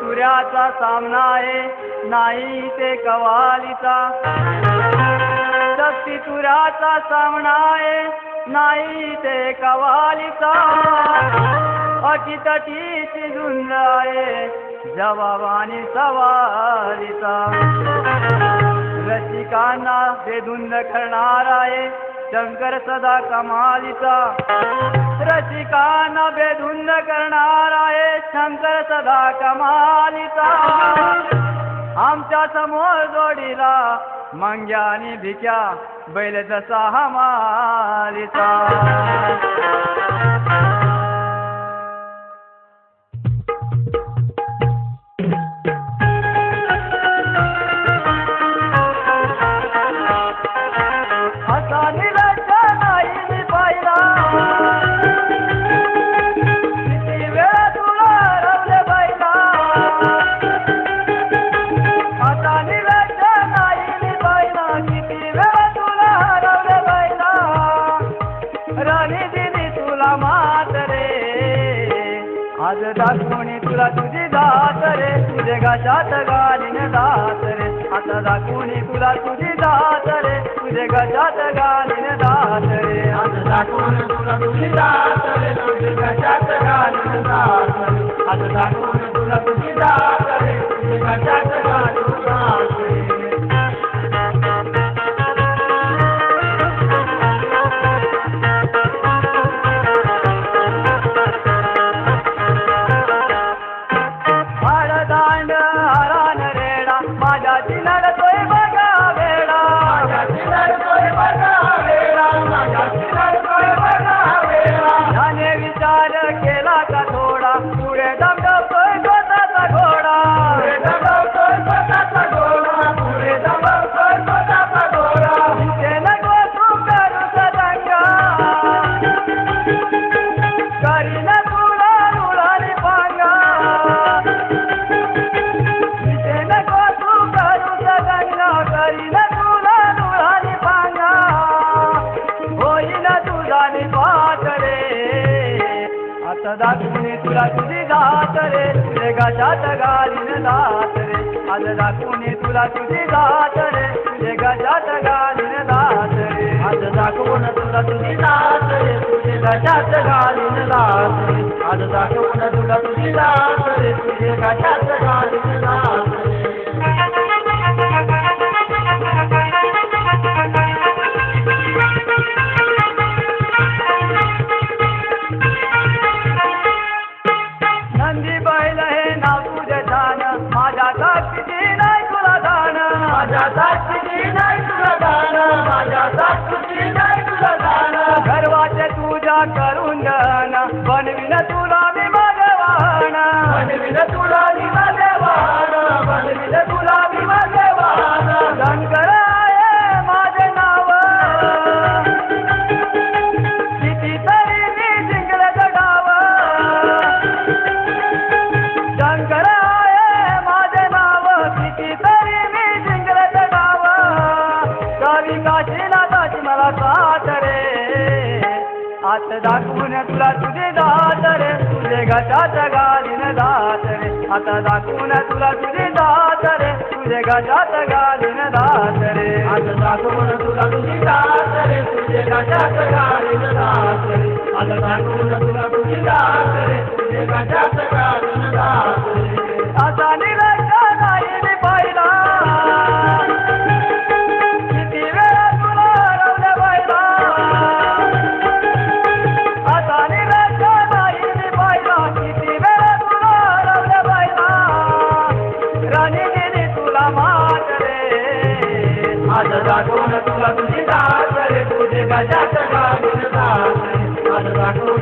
तुऱ्याचा सामना आहे नाही ते कवालीचा. शक्ती तुऱ्याचा सामना आहे नाही ते कवालीचा. अटीतटीची झुंज आहे जवाबानी सवारीचा. रसिकांना बेधुंद करणार आहे शंकर सदा कमालीचा रसिकांना बेधुंद करणार आहे शंकर सदा कमालीचा आमच्यासमोर जोडीला मंग्या आणि भिक्या बैल जसा हमालीचा दाखवणी तुला तुझी दात रे. तुझे घशात गालीन दात रे. आता दाखवणी तुला तुझी दात रे. तुझे घशात गालीन दात रे. आता दाखवून तुला तुझी दात रे. तुझे कशात गालीन दात रे. आता दाखवून तुला तुझी दात रे. तुझे कशात आता दाखवून तुला तुझी दात रे. तुझे गजात गालीन दात रे. आज दाखवून तुला तुझी दात रे. तुझे गजात गालीन दात रे. आज दाखवून तुला तुझी दात रे. तुझे कशात गालीन दात रे. आज दाखवून तुला तुझी दात रे. तुझे कशात गालीन दात रे. माझ्या साक्षीची नाही तुला दान माझ्या साक्षीची नाही तुला तुझ्या करून दन बनविन तुला मी भगवाना बनविन तुला मी आत दाखवून तुला तुझे दात रे तुझे गटात घालीन दात रे आता दाखवून तुला तुझे दात रे तुझे गटात घालीन दात रे आज दाखवून तुला तुझी दात रे तुझे कशात घालीन दात रे आज दाखवून तुला तुझी दात रे राखू नकुला तुझी दास रे पूजे बजा सका गुण दास रे राखू